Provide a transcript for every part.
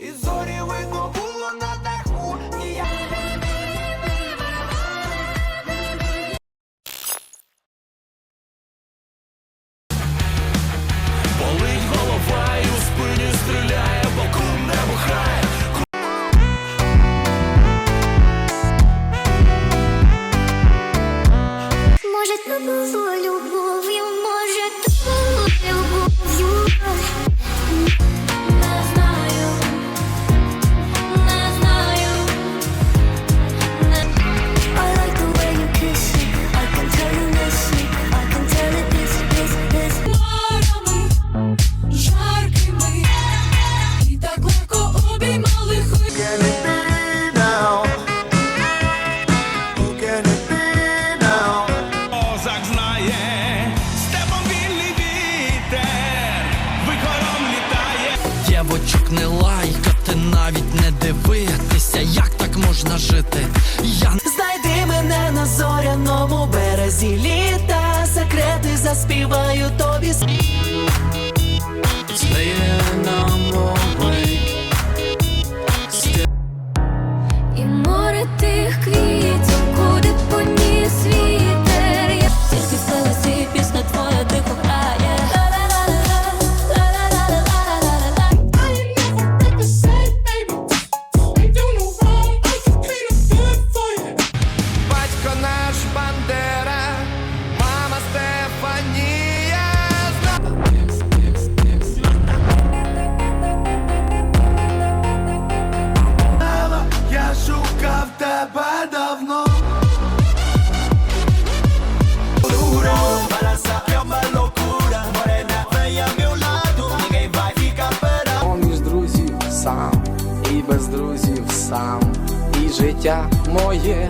І зорі видно було на даху ніяк. Болить голова і у спині стріляє, бокум не бухає. Може, це було дівочок не лайкати, навіть не дивитися, як так можна жити. Я Знайди мене на зоряному березі літа, секрети заспіваю тобі. І море тих квітів без друзів сам. І життя моє.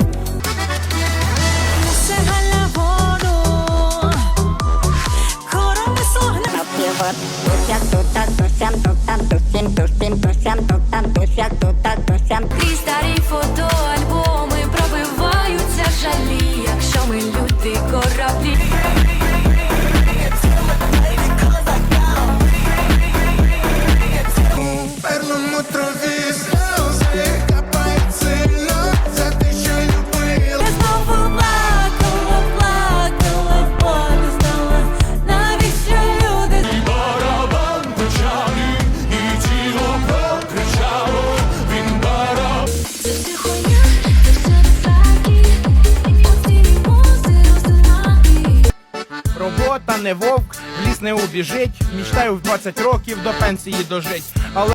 Крізь старі фото. мене вовк, в ліс не убіжить. Мічтаю в 20 років до пенсії дожить. Але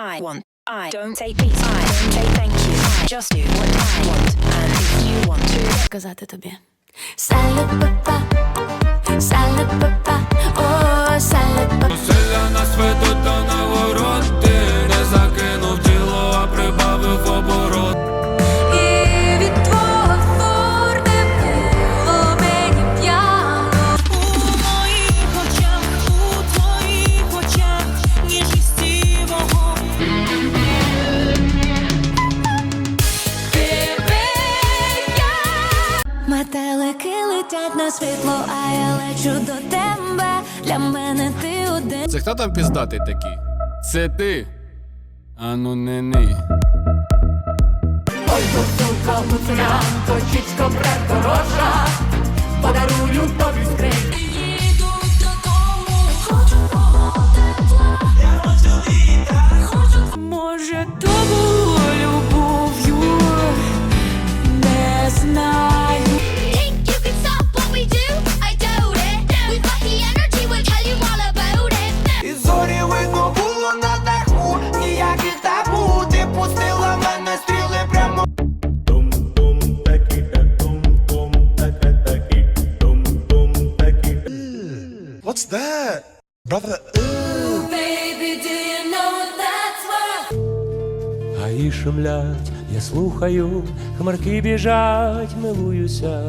I want. I don't say please. I don't say thank you. I just do what I want. And if you want to, because I did a bit. світло, а я лечу до тебе. Для мене ти один. Це хто там піздатий такий? Це ти. ану ну не ни. Ой, бутилка гуцуля, точечко предорожа, подарую тобі скринь. What's ooh. Baby, do you know what that's worth? Гаї шумлять, я слухаю, хмарки біжать, милуюся.